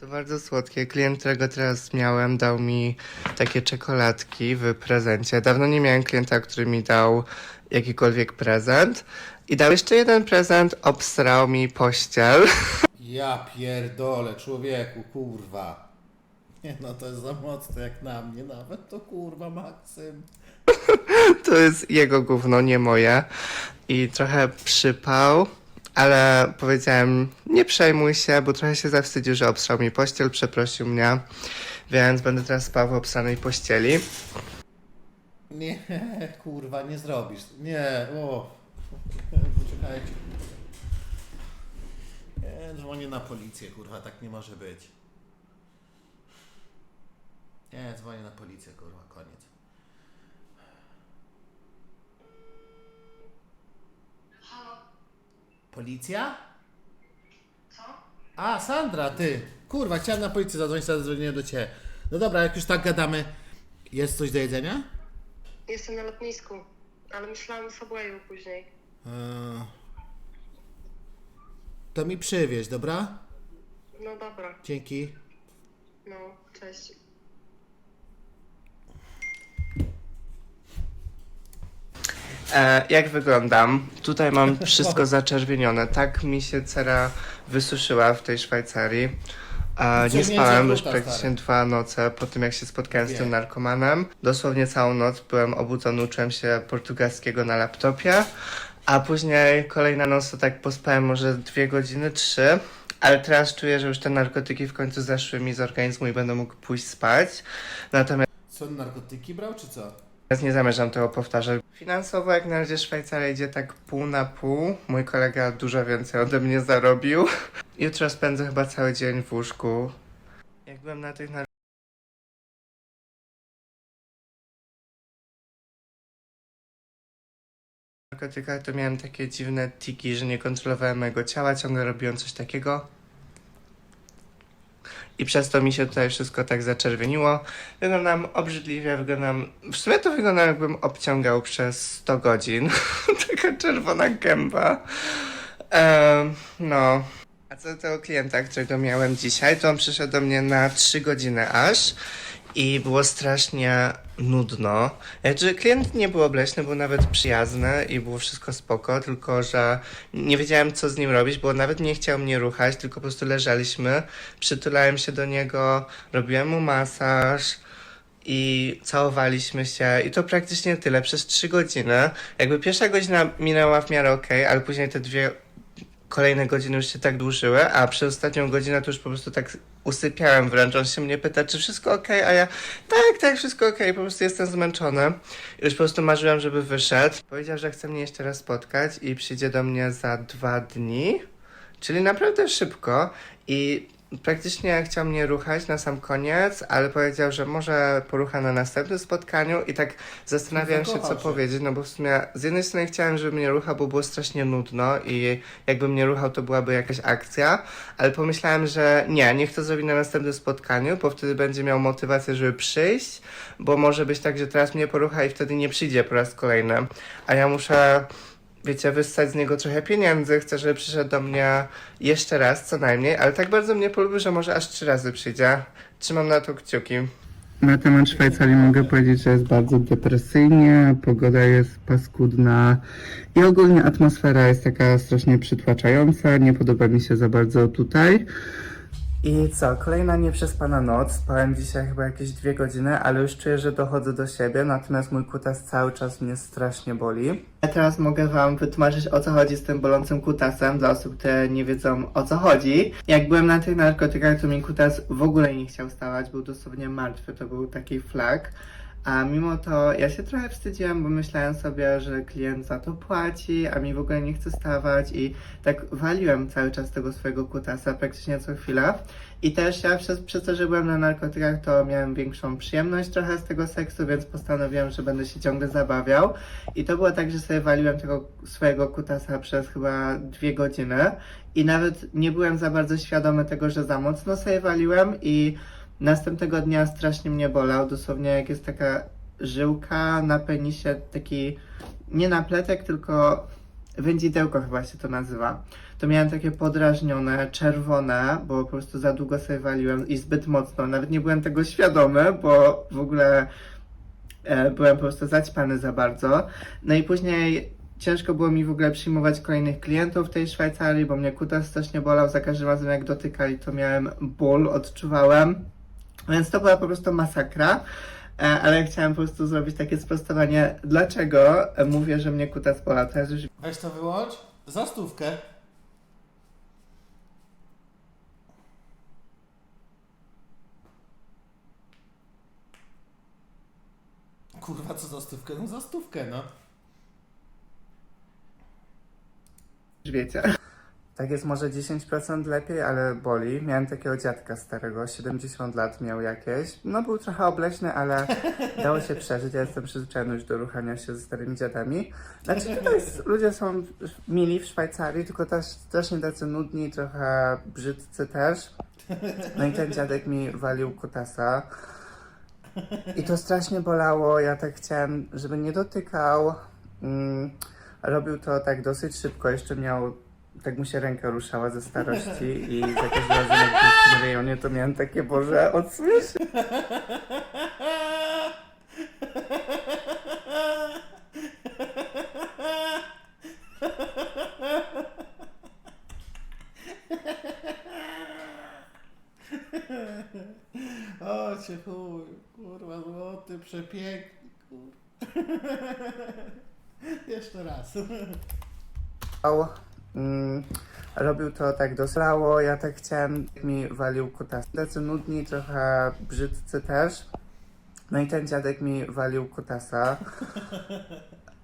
To bardzo słodkie. Klient, którego teraz miałem, dał mi takie czekoladki w prezencie. Dawno nie miałem klienta, który mi dał jakikolwiek prezent. I dał jeszcze jeden prezent, obsrał mi pościel. Ja pierdolę, człowieku, kurwa. Nie no, to jest za mocne jak na mnie nawet, to kurwa Maksym. To jest jego gówno, nie moje. I trochę przypał, ale powiedziałem, nie przejmuj się, bo trochę się zawstydził, że obsrał mi pościel, przeprosił mnie, więc będę teraz spał w obsranej pościeli. Nie, kurwa, nie zrobisz. Nie, o. Poczekajcie. Nie, dzwonię na policję, kurwa, tak nie może być. Nie, dzwonię na policję, kurwa, koniec. Policja? Co? A, Sandra, ty. Kurwa, chciałem na policję zadzwonić, teraz dzwonię do ciebie. No dobra, jak już tak gadamy, jest coś do jedzenia? Jestem na lotnisku, ale myślałam o Subwayu później. Eee, To mi przywieź, dobra? No dobra, Dzięki. no, cześć. E, jak wyglądam? Tutaj mam wszystko zaczerwienione. Tak mi się cera wysuszyła w tej Szwajcarii. E, nie spałem już praktycznie dwa noce po tym, jak się spotkałem z tym Wiem. narkomanem. Dosłownie całą noc byłem obudzony, uczyłem się portugalskiego na laptopie, a później kolejna noc to tak pospałem może dwie godziny, trzy. Ale teraz czuję, że już te narkotyki w końcu zeszły mi z organizmu i będę mógł pójść spać. Natomiast Co, narkotyki brał, czy co? Teraz nie zamierzam tego powtarzać. Finansowo jak na razie Szwajcaria idzie tak pół na pół. Mój kolega dużo więcej ode mnie zarobił. Jutro spędzę chyba cały dzień w łóżku. Jak byłem na tych narkotykach, to miałem takie dziwne tiki, że nie kontrolowałem mojego ciała, ciągle robiłem coś takiego. I przez to mi się tutaj wszystko tak zaczerwieniło. Wyglądam obrzydliwie, wyglądam... W sumie to wyglądam jakbym obciągał przez 100 godzin. Taka czerwona gęba. Em, no. A co do klienta, którego miałem dzisiaj, to on przyszedł do mnie na 3 godziny aż i było strasznie nudno. Znaczy, klient nie był obleśny, był nawet przyjazny i było wszystko spoko, tylko że nie wiedziałem, co z nim robić, bo nawet nie chciał mnie ruchać, tylko po prostu leżeliśmy, przytulałem się do niego, robiłem mu masaż i całowaliśmy się i to praktycznie tyle, przez trzy godziny. Jakby pierwsza godzina minęła w miarę okej, ale później te dwie kolejne godziny już się tak dłużyły, a przez ostatnią godzinę to już po prostu tak usypiałem wręcz. On się mnie pyta, czy wszystko ok, a ja tak, tak, wszystko ok, po prostu jestem zmęczony. Już po prostu marzyłem, żeby wyszedł. Powiedział, że chce mnie jeszcze raz spotkać i przyjdzie do mnie za dwa dni, czyli naprawdę szybko i praktycznie chciał mnie ruchać na sam koniec, ale powiedział, że może porucha na następnym spotkaniu i tak zastanawiałem się, co powiedzieć, no bo w sumie z jednej strony chciałem, żeby mnie ruchał, bo było strasznie nudno i jakby mnie ruchał, to byłaby jakaś akcja, ale pomyślałem, że nie, niech to zrobi na następnym spotkaniu, bo wtedy będzie miał motywację, żeby przyjść, bo może być tak, że teraz mnie porucha i wtedy nie przyjdzie po raz kolejny, a ja muszę wiecie, wyssać z niego trochę pieniędzy. Chcę, żeby przyszedł do mnie jeszcze raz, co najmniej, ale tak bardzo mnie polubił, że może aż trzy razy przyjdzie. Trzymam na to kciuki. Na temat Szwajcarii mogę powiedzieć, że jest bardzo depresyjnie, pogoda jest paskudna i ogólnie atmosfera jest taka strasznie przytłaczająca. Nie podoba mi się za bardzo tutaj. I co, kolejna nieprzespana noc. Spałem dzisiaj chyba jakieś dwie godziny, ale już czuję, że dochodzę do siebie, natomiast mój kutas cały czas mnie strasznie boli. Ja teraz mogę wam wytłumaczyć o co chodzi z tym bolącym kutasem, dla osób, które nie wiedzą o co chodzi. Jak byłem na tych narkotykach, to mi kutas w ogóle nie chciał stawać, był dosłownie martwy, to był taki flag. A mimo to ja się trochę wstydziłem, bo myślałem sobie, że klient za to płaci, a mi w ogóle nie chce stawać i tak waliłem cały czas tego swojego kutasa praktycznie co chwilę. I też ja przez, przez to, że byłem na narkotykach, to miałem większą przyjemność trochę z tego seksu, więc postanowiłem, że będę się ciągle zabawiał. I to było tak, że sobie waliłem tego swojego kutasa przez chyba dwie godziny i nawet nie byłem za bardzo świadomy tego, że za mocno sobie waliłem i następnego dnia strasznie mnie bolał, dosłownie jak jest taka żyłka na penisie, taki nie napletek, tylko wędzidełko chyba się to nazywa. To miałem takie podrażnione, czerwone, bo po prostu za długo sobie waliłem i zbyt mocno. Nawet nie byłem tego świadomy, bo w ogóle e, byłem po prostu zaćpany za bardzo. No i później ciężko było mi w ogóle przyjmować kolejnych klientów w tej Szwajcarii, bo mnie kutas strasznie bolał. Za każdym razem jak dotykali, to miałem ból, odczuwałem. Więc to była po prostu masakra. E, Ale chciałem po prostu zrobić takie sprostowanie, dlaczego mówię, że mnie kutas. Teraz już Weź to wyłącz. Za stówkę. Kurwa, co za stówkę? No za stówkę, no. wiecie. Tak jest może 10% lepiej, ale boli. Miałem takiego dziadka starego, 70 lat miał jakieś. No był trochę obleśny, ale dało się przeżyć. Ja jestem przyzwyczajony już do ruchania się ze starymi dziadami. Znaczy tutaj s- ludzie są mili w Szwajcarii, tylko też strasznie tacy nudni, trochę brzydcy też. No i ten dziadek mi walił kutasa. I to strasznie bolało. Ja tak chciałem, żeby nie dotykał. Mm, robił to tak dosyć szybko. Jeszcze miał, tak mu się ręka ruszała ze starości i za każdym razem jak był w tym rejonie, to miałem takie, Boże, odsuń się. O cię chuj, kurwa złoty, przepiękny, kurwa. Jeszcze raz. Mm, robił to tak doslało. Ja tak chciałem, mi walił kutas. Tacy nudni, trochę brzydcy też. No i ten dziadek mi walił kutasa.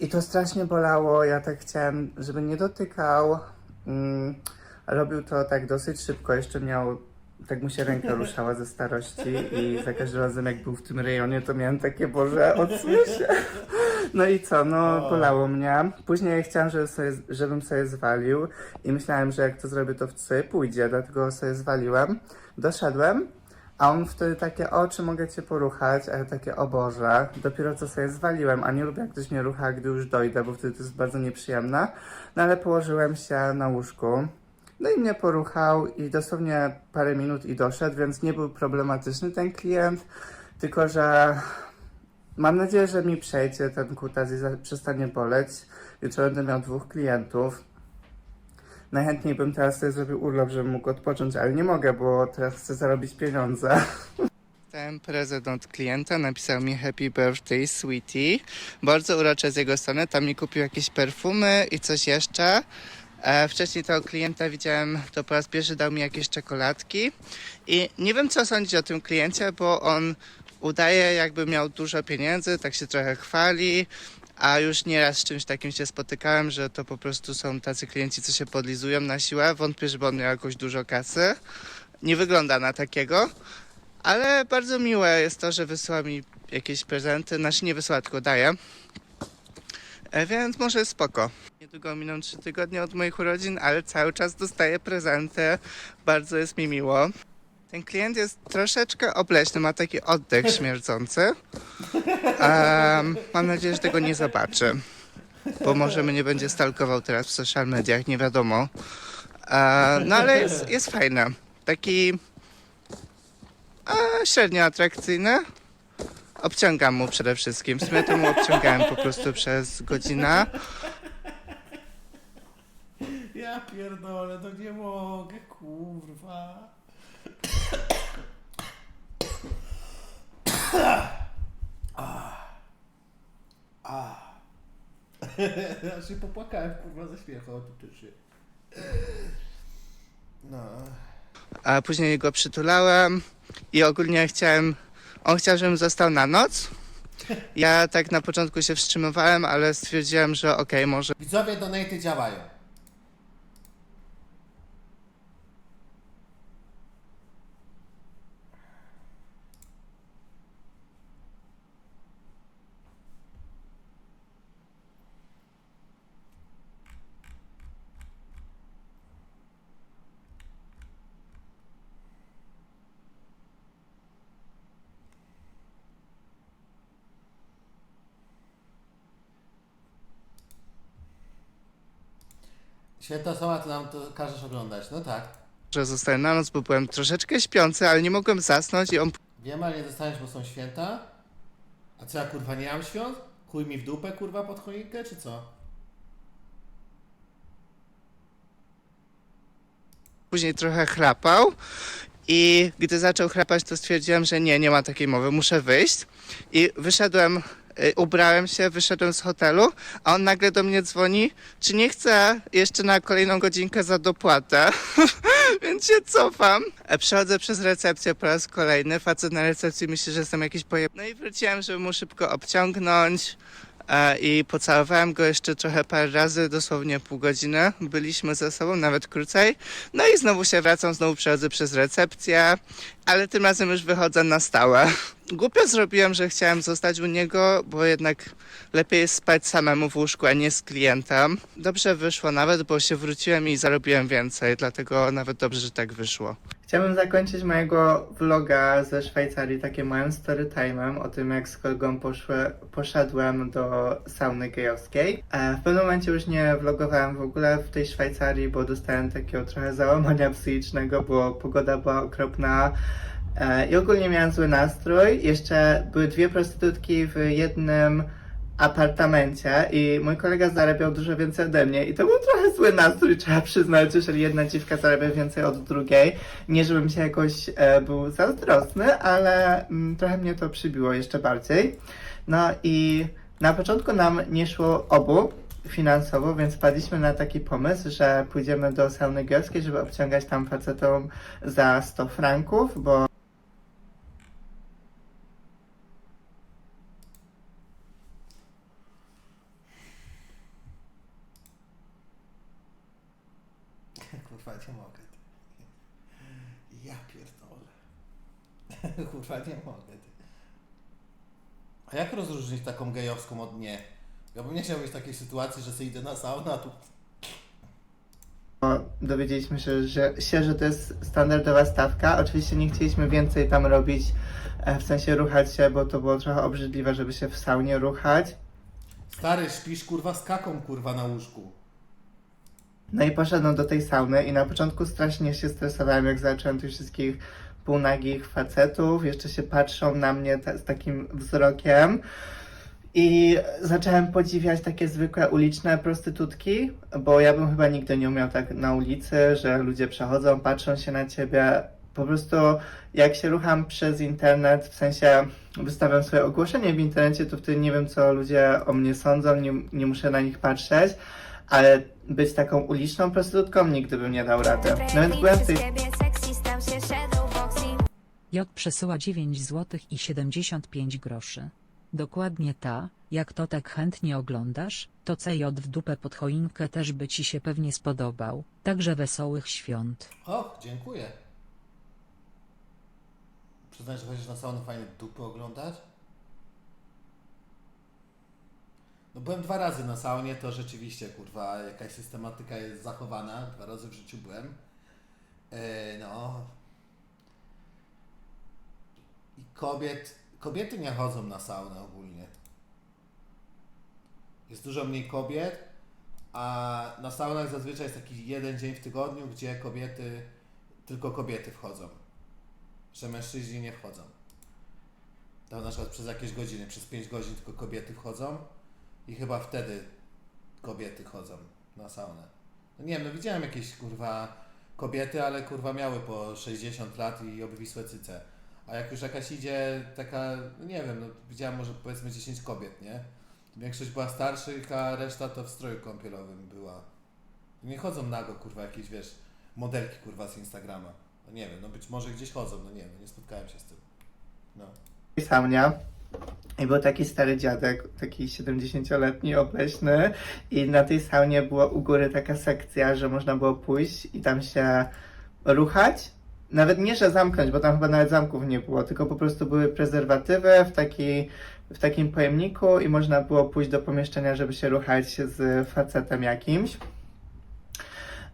I to strasznie bolało. Ja tak chciałem, żeby nie dotykał. Mm, robił to tak dosyć szybko. Jeszcze miał, tak mu się ręka ruszała ze starości i za każdym razem jak był w tym rejonie, to miałem takie, Boże, odsuń się. No i co, no bolało mnie. Później chciałem, żeby sobie, żebym sobie zwalił i myślałem, że jak to zrobię, to sobie pójdzie, dlatego sobie zwaliłem. Doszedłem, a on wtedy takie, o, czy mogę cię poruchać? A ja takie, o Boże, dopiero co sobie zwaliłem, a nie lubię, jak ktoś mnie rucha, gdy już dojdę, bo wtedy to jest bardzo nieprzyjemne. No ale położyłem się na łóżku. No i mnie poruchał i dosłownie parę minut i doszedł, więc nie był problematyczny ten klient, tylko że mam nadzieję, że mi przejdzie ten kutas i przestanie boleć. Jutro będę miał dwóch klientów. Najchętniej bym teraz sobie zrobił urlop, żebym mógł odpocząć, ale nie mogę, bo teraz chcę zarobić pieniądze. Ten prezent od klienta napisał mi Happy Birthday Sweetie. Bardzo urocze z jego strony. Tam mi kupił jakieś perfumy i coś jeszcze. E, wcześniej tego klienta widziałem, to po raz pierwszy dał mi jakieś czekoladki. I nie wiem, co sądzić o tym kliencie, bo on udaje, jakby miał dużo pieniędzy, tak się trochę chwali. A już nieraz z czymś takim się spotykałem, że to po prostu są tacy klienci, co się podlizują na siłę. Wątpię, żeby on miał jakoś dużo kasy. Nie wygląda na takiego. Ale bardzo miłe jest to, że wysyła mi jakieś prezenty. Znaczy nie wysyła, tylko daje. E, Więc może spoko. Niedługo miną 3 tygodnie od moich urodzin, ale cały czas dostaję prezenty. Bardzo jest mi miło. Ten klient jest troszeczkę obleśny, ma taki oddech śmierdzący. Em, mam nadzieję, że tego nie zobaczy. Bo może mnie będzie stalkował teraz w social mediach, nie wiadomo. E, no ale jest, jest fajny. Taki e, średnio atrakcyjny. Obciągam mu przede wszystkim. W sumie to mu obciągałem po prostu przez godzinę. Ja pierdolę, to nie mogę, kurwa. Ja się popłakałem, kurwa, ze śmiechu autentycznie. No. A później go przytulałem i ogólnie chciałem. On chciał, żebym został na noc. Ja tak na początku się wstrzymywałem, ale stwierdziłem, że okej, może Widzowie donaty działają. Święta są, a ty nam to każesz oglądać. No tak. że zostanę na noc, bo byłem troszeczkę śpiący, ale nie mogłem zasnąć i on Wiem, ale nie dostaniesz, bo są święta. A co ja kurwa nie mam świąt? Chuj mi w dupę kurwa pod choinkę, czy co? później trochę chrapał i gdy zaczął chrapać, to stwierdziłem, że nie, nie ma takiej mowy, muszę wyjść. I wyszedłem, ubrałem się, wyszedłem z hotelu, a on nagle do mnie dzwoni, czy nie chce jeszcze na kolejną godzinkę za dopłatę. Więc się cofam. E, Przechodzę przez recepcję po raz kolejny. Facet na recepcji myśli, że jestem jakiś pojeb... No i wróciłem, żeby mu szybko obciągnąć. E, I pocałowałem go jeszcze trochę parę razy, dosłownie pół godziny. Byliśmy ze sobą, nawet krócej. No i znowu się wracam, znowu przechodzę przez recepcję, ale tym razem już wychodzę na stałe. Głupio zrobiłem, że chciałem zostać u niego, bo jednak lepiej jest spać samemu w łóżku, a nie z klientem. Dobrze wyszło nawet, bo się wróciłem i zarobiłem więcej, dlatego nawet dobrze, że tak wyszło. Chciałbym zakończyć mojego vloga ze Szwajcarii takim małym story time'em o tym, jak z kolegą poszły, poszedłem do sauny gejowskiej. E, w pewnym momencie już nie vlogowałem w ogóle w tej Szwajcarii, bo dostałem takiego trochę załamania psychicznego, bo pogoda była okropna. E, I ogólnie miałem zły nastrój. Jeszcze były dwie prostytutki w jednym apartamencie i mój kolega zarabiał dużo więcej ode mnie i to był trochę zły nastrój, trzeba przyznać, jeżeli jedna dziwka zarabia więcej od drugiej. Nie, żebym się jakoś e, był zazdrosny, ale mm, trochę mnie to przybiło jeszcze bardziej. No i na początku nam nie szło obu finansowo, więc wpadliśmy na taki pomysł, że pójdziemy do sauny gejowskiej, żeby obciągać tam facetom za 100 franków, bo Kurwa, nie mogę. Ja pierdolę. Kurwa, nie mogę. A jak rozróżnić taką gejowską od nie? Ja bym nie chciał mieć takiej sytuacji, że sobie idę na saunę, a tu... Bo dowiedzieliśmy się że, się, że to jest standardowa stawka. Oczywiście nie chcieliśmy więcej tam robić, e, w sensie ruchać się, bo to było trochę obrzydliwe, żeby się w saunie ruchać. Stary, śpisz kurwa z kaką kurwa na łóżku. No i poszedłem do tej sauny i na początku strasznie się stresowałem, jak zacząłem tych wszystkich półnagich facetów. Jeszcze się patrzą na mnie ta, z takim wzrokiem. I zacząłem podziwiać takie zwykłe uliczne prostytutki, bo ja bym chyba nigdy nie umiał tak na ulicy, że ludzie przechodzą, patrzą się na ciebie. Po prostu jak się rucham przez internet, w sensie wystawiam swoje ogłoszenie w internecie, to wtedy nie wiem, co ludzie o mnie sądzą, nie, nie muszę na nich patrzeć, ale być taką uliczną prostytutką nigdy bym nie dał rady. No więc byłem w tej J przesyła 9 zł i 75 groszy. Dokładnie ta, jak to tak chętnie oglądasz, to CJ w dupę pod choinkę też by ci się pewnie spodobał, także wesołych świąt. Och, dziękuję. Przyznaj, że chodzisz na saunę fajnie dupy oglądać? No byłem dwa razy na saunie, to rzeczywiście, kurwa, jakaś systematyka jest zachowana. Dwa razy w życiu byłem. E, no. I kobiet, kobiety nie chodzą na saunę ogólnie. Jest dużo mniej kobiet, a na saunach zazwyczaj jest taki jeden dzień w tygodniu, gdzie kobiety, tylko kobiety wchodzą. Że mężczyźni nie wchodzą. To na przykład przez jakieś godziny, przez 5 godzin tylko kobiety wchodzą i chyba wtedy kobiety chodzą na saunę. No nie wiem, no widziałem jakieś kurwa kobiety, ale kurwa miały po 60 lat i obwisłe cyce. A jak już jakaś idzie taka, no nie wiem, no widziałem może powiedzmy 10 kobiet, nie? Większość była starszych, a reszta to w stroju kąpielowym była. Nie chodzą nago, kurwa, jakieś, wiesz, modelki, kurwa, z Instagrama. No nie wiem, no być może gdzieś chodzą, no nie wiem, nie spotkałem się z tym. No. saunie. I był taki stary dziadek, taki 70-letni, obleśny i na tej saunie była u góry taka sekcja, że można było pójść i tam się ruchać. Nawet nie, że zamknąć, bo tam chyba nawet zamków nie było, tylko po prostu były prezerwatywy w, taki, w takim pojemniku i można było pójść do pomieszczenia, żeby się ruchać z facetem jakimś.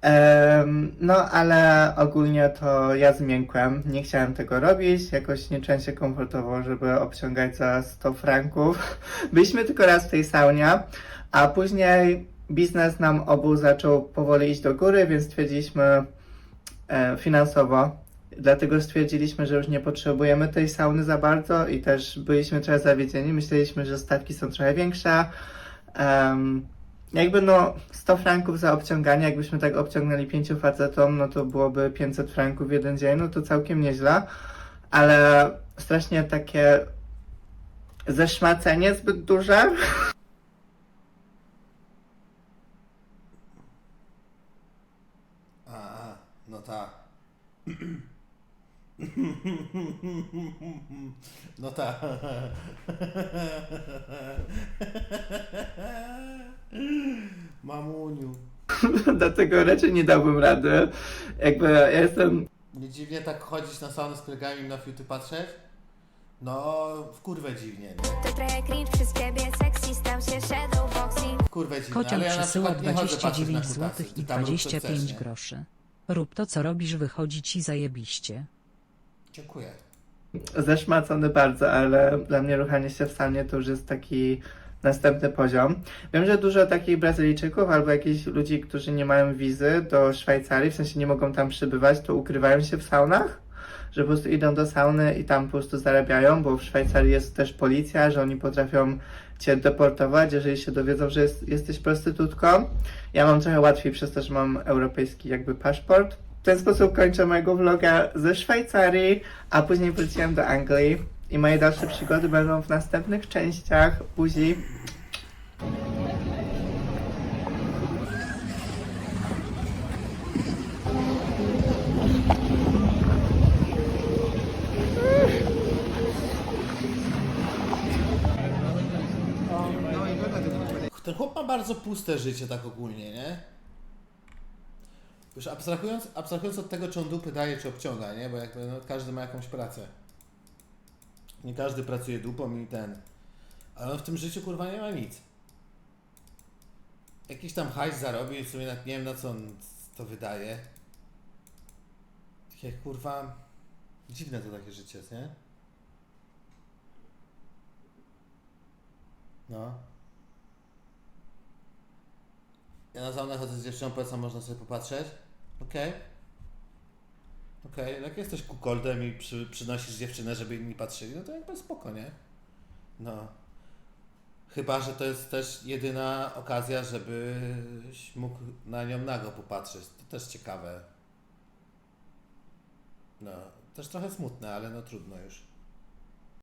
Em, no, ale ogólnie to ja zmiękłem. Nie chciałem tego robić. Jakoś nie czułem się komfortowo, żeby obciągać za 100 franków. Byliśmy tylko raz w tej saunie, a później biznes nam obu zaczął powoli iść do góry, więc stwierdziliśmy finansowo. Dlatego stwierdziliśmy, że już nie potrzebujemy tej sauny za bardzo i też byliśmy trochę zawiedzieni. Myśleliśmy, że stawki są trochę większe. Em, jakby no 100 franków za obciąganie, jakbyśmy tak obciągnęli pięciu facetom, no to byłoby 500 franków w jeden dzień, no to całkiem nieźle. Ale strasznie takie zeszmacenie zbyt duże. A, a, no tak. No tak. Mamuniu. Dlatego raczej nie dałbym rady. Jakby ja jestem Nie dziwnie tak chodzić na saunę z kolegami i na fiuty patrzeć? No, w kurwę dziwnie, nie? To trochę cringe przez ciebie, sexy stał się shadowboxing W kurwę dziwnie, Kocioł ale ja na przesyła przykład nie chodzę patrzeć na 29 kutasy. zł Ty i tam rób, co 25 chcesz, nie? groszy. Rób to co robisz wychodzi ci zajebiście. Dziękuję. zeszmacony bardzo, ale dla mnie ruchanie się w saunie to już jest taki następny poziom. Wiem, że dużo takich Brazylijczyków albo jakichś ludzi, którzy nie mają wizy do Szwajcarii, w sensie nie mogą tam przybywać, to ukrywają się w saunach, że po prostu idą do sauny i tam po prostu zarabiają, bo w Szwajcarii jest też policja, że oni potrafią cię deportować, jeżeli się dowiedzą, że jest, jesteś prostytutką. Ja mam trochę łatwiej przez to, że mam europejski jakby paszport. W ten sposób kończę mojego vloga ze Szwajcarii, a później wróciłem do Anglii i moje dalsze przygody będą w następnych częściach. Buzi. Bardzo puste życie tak ogólnie, nie? Już abstrahując, abstrahując od tego, czy on dupy daje, czy obciąga, nie? Bo jakby no, każdy ma jakąś pracę. Nie każdy pracuje dupą i ten. Ale on w tym życiu kurwa nie ma nic. Jakiś tam hajs zarobił, w sumie nawet nie wiem na co on to wydaje. Takie kurwa... Dziwne to takie życie nie? No. Ja na saunę chodzę z dziewczyną, polecam, można sobie popatrzeć. Okej. Okej, jak jesteś kukoldem i przy, przynosisz dziewczynę, żeby inni patrzyli, no to jakby spoko, nie? No. Chyba, że to jest też jedyna okazja, żebyś mógł na nią nago popatrzeć. To też ciekawe. No, też trochę smutne, ale no trudno już.